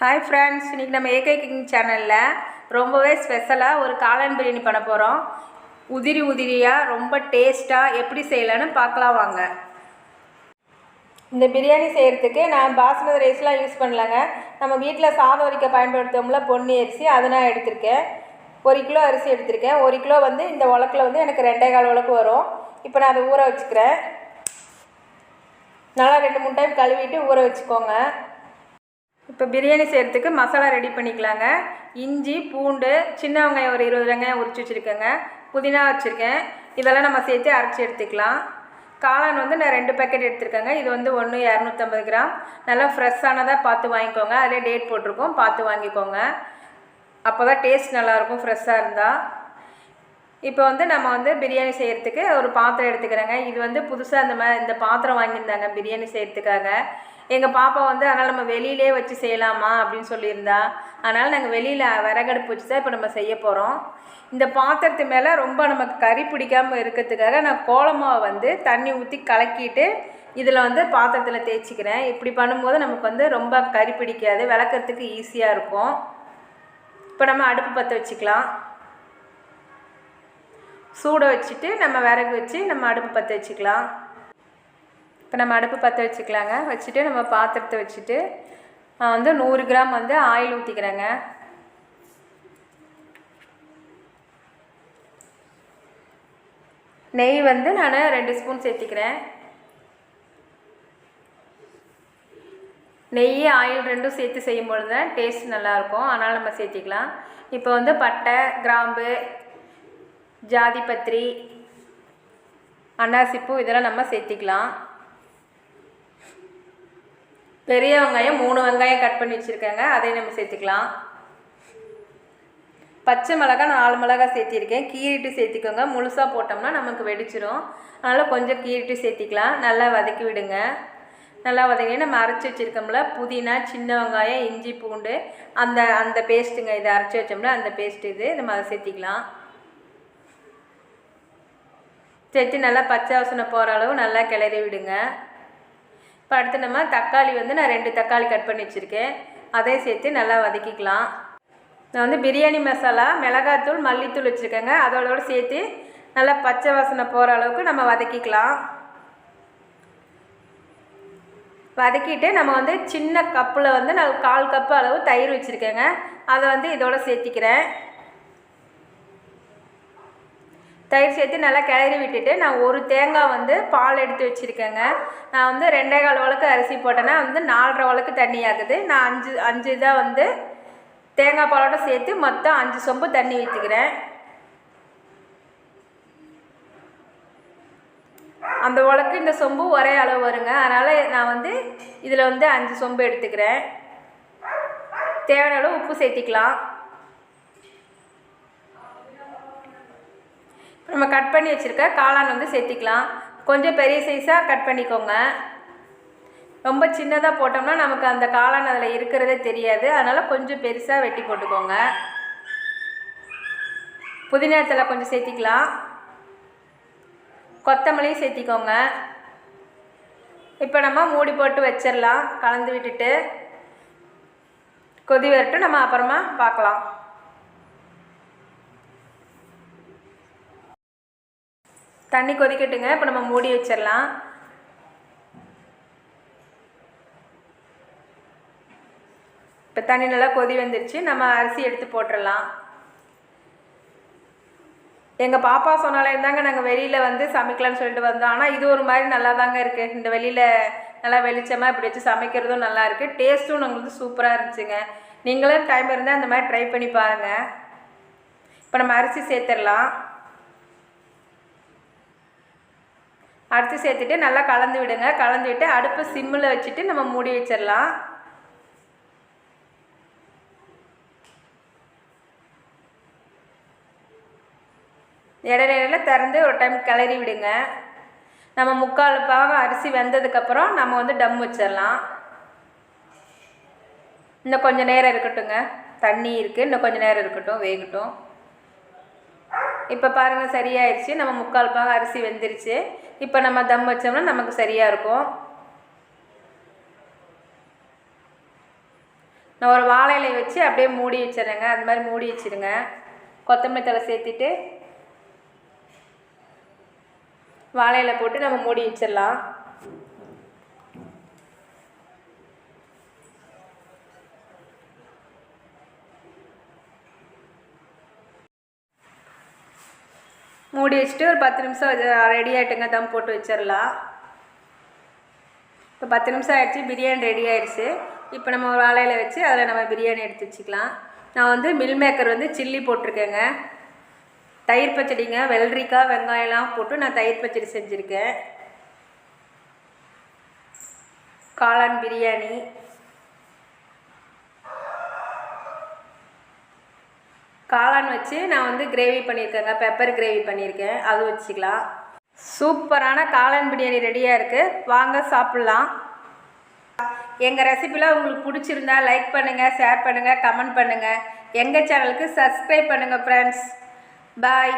Hi friends இன்றைக்கி நம்ம AK king சேனலில் ரொம்பவே ஸ்பெஷலாக ஒரு காளான் பிரியாணி பண்ண போகிறோம் உதிரி உதிரியாக ரொம்ப டேஸ்ட்டாக எப்படி செய்யலான்னு பார்க்கலாம் வாங்க. இந்த பிரியாணி செய்கிறதுக்கு நான் பாஸ்மதி ரைஸ்லாம் யூஸ் பண்ணலங்க. நம்ம வீட்டில் சாதம் வரிக்க பயன்படுத்தோம்ல பொன்னி அரிசி அதை நான் எடுத்திருக்கேன். ஒரு கிலோ அரிசி எடுத்திருக்கேன். ஒரு கிலோ வந்து இந்த உலக்கில் வந்து எனக்கு ரெண்டே கால் உலக்கு வரும். இப்போ நான் அதை ஊற வச்சுக்கிறேன். நல்லா ரெண்டு மூணு டைம் கழுவிட்டு ஊற வச்சுக்கோங்க. இப்போ பிரியாணி செய்கிறதுக்கு மசாலா ரெடி பண்ணிக்கலாங்க. இஞ்சி பூண்டு சின்ன வெங்காயம் ஒரு இருபது வெங்காயம் உரிச்சு வச்சுருக்கேங்க. புதினா வச்சுருக்கேன். இதெல்லாம் நம்ம சேர்த்து அரைச்சி எடுத்துக்கலாம். காளான் வந்து நான் ரெண்டு பேக்கெட் எடுத்திருக்கேங்க. இது வந்து ஒன்று இரநூத்தம்பது கிராம். நல்லா ஃப்ரெஷ்ஷானதாக பார்த்து வாங்கிக்கோங்க. அதிலே டேட் போட்டிருக்கோம். பார்த்து வாங்கிக்கோங்க. அப்போ தான் டேஸ்ட் நல்லாயிருக்கும் ஃப்ரெஷ்ஷாக இருந்தால் இப்போ வந்து நம்ம வந்து பிரியாணி செய்கிறதுக்கு ஒரு பாத்திரம் எடுத்துக்கிறேங்க. இது வந்து புதுசாக இந்த மாதிரி இந்த பாத்திரம் வாங்கியிருந்தாங்க பிரியாணி செய்கிறதுக்காக எங்கள் பாப்பா வந்து அதனால் நம்ம வெளியிலே வச்சு செய்யலாமா? அப்படின்னு சொல்லியிருந்தா. அதனால் நாங்கள் வெளியில் விறகடுப்பு வச்சு தான் இப்போ நம்ம செய்ய போகிறோம் இந்த பாத்திரத்து மேலே ரொம்ப நமக்கு கறி பிடிக்காமல் இருக்கிறதுக்காக நான் கோலமாவை வந்து தண்ணி ஊற்றி கலக்கிட்டு இதில் வந்து பாத்திரத்தில் தேய்ச்சிக்கிறேன். இப்படி பண்ணும்போது நமக்கு வந்து ரொம்ப கறி பிடிக்காது விளக்கிறதுக்கு ஈஸியாக இருக்கும். இப்போ நம்ம அடுப்பு பற்ற வச்சுக்கலாம். சூட வச்சுட்டு நம்ம விறகு வச்சு நம்ம அடுப்பு பற்ற வச்சுக்கலாம். இப்போ நம்ம அடுப்பு பற்ற வச்சுக்கலாங்க. வச்சுட்டு நம்ம பாத்திரத்தை வச்சுட்டு நான் வந்து நூறு கிராம் வந்து ஆயில் ஊற்றிக்கிறேங்க நெய் வந்து நான் ரெண்டு ஸ்பூன் சேர்த்திக்கிறேன். நெய் ஆயில் ரெண்டும் சேர்த்து செய்யும் பொழுது தான் டேஸ்ட் நல்லாயிருக்கும். அதனால் நம்ம சேர்த்திக்கலாம். இப்போ வந்து பட்டை கிராம்பு ஜாதிபத்திரி அன்னாசிப்பூ இதெல்லாம் நம்ம சேர்த்திக்கலாம். பெரிய வெங்காயம் மூணு வெங்காயம் கட் பண்ணி வச்சுருக்கேங்க. அதையும் நம்ம சேர்த்துக்கலாம். பச்சை மிளகா நாலு மிளகா சேர்த்திருக்கேன். கீரிட்டு சேர்த்திக்கோங்க. முழுசாக போட்டோம்னா நமக்கு வெடிச்சிரும். அதனால் கொஞ்சம் கீரிட்டு சேர்த்திக்கலாம். நல்லா வதக்கி விடுங்க. நல்லா வதங்கி நம்ம அரைச்சி வச்சுருக்கோம்ல புதினா சின்ன வெங்காயம் இஞ்சி பூண்டு அந்த அந்த பேஸ்ட்டுங்க இதை அரைச்சி வச்சோம்ல அந்த பேஸ்ட் இது நம்ம அதை சேர்த்திக்கலாம். சேர்த்து நல்லா பச்சை வாசனை போகிற அளவு நல்லா கிளறி விடுங்க. இப்போ அடுத்து நம்ம தக்காளி வந்து நான் ரெண்டு தக்காளி கட் பண்ணி வச்சுருக்கேன். அதையும் சேர்த்து நல்லா வதக்கிக்கலாம். நான் வந்து பிரியாணி மசாலா மிளகாத்தூள் மல்லித்தூள் வச்சுருக்கேங்க. அதோட சேர்த்து நல்லா பச்சை வாசனை போகிற அளவுக்கு நம்ம வதக்கிக்கலாம். வதக்கிட்டு நம்ம வந்து சின்ன கப்பில் வந்து நான் கால் கப்பு அளவு தயிர் வச்சுருக்கேங்க. அதை வந்து இதோட சேர்த்திக்கிறேன். தயிர் சேர்த்து நல்லா கிளறி விட்டுட்டு நான் ஒரு தேங்காய் வந்து பால் எடுத்து வச்சுருக்கேங்க. நான் வந்து ரெண்டே கால் வழக்கு அரிசி போட்டேன்னா வந்து நாலரை வழக்கு தண்ணி ஆகுது நான் அஞ்சு அஞ்சு இதாக வந்து தேங்காய் பாலோட சேர்த்து மொத்தம் அஞ்சு சொம்பு தண்ணி ஊற்றிக்கிறேன் அந்த உலக்கு இந்த சொம்பு ஒரே அளவு வருங்க. அதனால் நான் வந்து இதில் வந்து அஞ்சு சொம்பு எடுத்துக்கிறேன். தேவையான அளவு உப்பு சேர்த்திக்கலாம். நம்ம கட் பண்ணி வச்சுருக்க காளான் வந்து சேர்த்திக்கலாம். கொஞ்சம் பெரிய சைஸாக கட் பண்ணிக்கோங்க. ரொம்ப சின்னதாக போட்டோம்னா நமக்கு அந்த காளான் அதில் இருக்கிறதே தெரியாது. அதனால் கொஞ்சம் பெருசாக வெட்டி போட்டுக்கோங்க. புதினாத்தில் கொஞ்சம் சேர்த்திக்கலாம். கொத்தமல்லியும் சேர்த்திக்கோங்க. இப்போ நம்ம மூடி போட்டு வச்சிடலாம் கலந்து விட்டுட்டு கொதி வரட்டும். நம்ம அப்புறமா பார்க்கலாம். தண்ணி கொதிக்கட்டுங்க. இப்போ நம்ம மூடி வச்சிடலாம் இப்போ தண்ணி நல்லா கொதி வந்துருச்சு. நம்ம அரிசி எடுத்து போட்டுடலாம் எங்கள் பாப்பா சொன்னாலே இருந்தாங்க நாங்கள் வெளியில் வந்து சமைக்கலாம்னு சொல்லிட்டு வந்தோம். ஆனால் இது ஒரு மாதிரி நல்லா தாங்க இருக்குது இந்த வெளியில் நல்லா வெளிச்சமாக இப்படி வச்சு சமைக்கிறதும் நல்லா இருக்குது டேஸ்ட்டும் நம்மளுக்கு சூப்பராக இருந்துச்சுங்க. நீங்களும் டைம் இருந்தால் அந்த மாதிரி ட்ரை பண்ணி பாருங்கள் இப்போ நம்ம அரிசி சேர்த்துடலாம் அடுத்து சேர்த்துட்டு நல்லா கலந்து விடுங்க. கலந்து விட்டு அடுப்பு சிம்மில் வச்சுட்டு நம்ம மூடி வச்சிடலாம். இடையில திறந்து ஒரு டைம் கிளறி விடுங்க. நம்ம முக்கால் பாகம் அரிசி வெந்ததுக்கப்புறம் நம்ம வந்து டம் வச்சிடலாம். இன்னும் கொஞ்சம் நேரம் இருக்கட்டுங்க தண்ணி இருக்குது இன்னும் கொஞ்சம் நேரம் இருக்கட்டும். வேகட்டும். இப்போ பாருங்கள் சரியாயிடுச்சு நம்ம முக்கால் பாகம் அரிசி வெந்துருச்சு. இப்போ நம்ம தம் வச்சோம்னா நமக்கு சரியாக இருக்கும். நான் ஒரு வாழை இலையை வச்சு அப்படியே மூடி வச்சிடுறேங்க. அது மாதிரி மூடி வச்சிடுங்க. கொத்தமல்லி தழை சேர்த்துட்டு வாழை இலை போட்டு நம்ம மூடி வச்சிடலாம். மூடி வச்சுட்டு ஒரு பத்து நிமிஷம் ரெடி ஆகிட்டுங்க தம் போட்டு வச்சிடலாம் இப்போ பத்து நிமிஷம் ஆகிடுச்சு பிரியாணி ரெடி ஆகிடுச்சு இப்போ நம்ம ஒரு வாழையில் வச்சு அதில் நம்ம பிரியாணி எடுத்து வச்சுக்கலாம். நான் வந்து மில் மேக்கர் வந்து சில்லி போட்டிருக்கேங்க. தயிர் பச்சடிங்க வெள்ளரிக்காய் வெங்காயம்லாம் போட்டு நான் தயிர் பச்சடி செஞ்சுருக்கேன். காளான் பிரியாணி. காளான் வச்சு நான் வந்து கிரேவி பண்ணியிருக்கேங்க பெப்பர் கிரேவி பண்ணியிருக்கேன். அது வச்சுக்கலாம். சூப்பரான காளான் பிரியாணி ரெடியாக இருக்குது வாங்க சாப்பிட்லாம். எங்கள் ரெசிபிலாம் உங்களுக்கு பிடிச்சிருந்தா லைக் பண்ணுங்கள் ஷேர் பண்ணுங்கள் கமெண்ட் பண்ணுங்கள் எங்கள் சேனலுக்கு சப்ஸ்கிரைப் பண்ணுங்கள் ஃப்ரெண்ட்ஸ் பாய்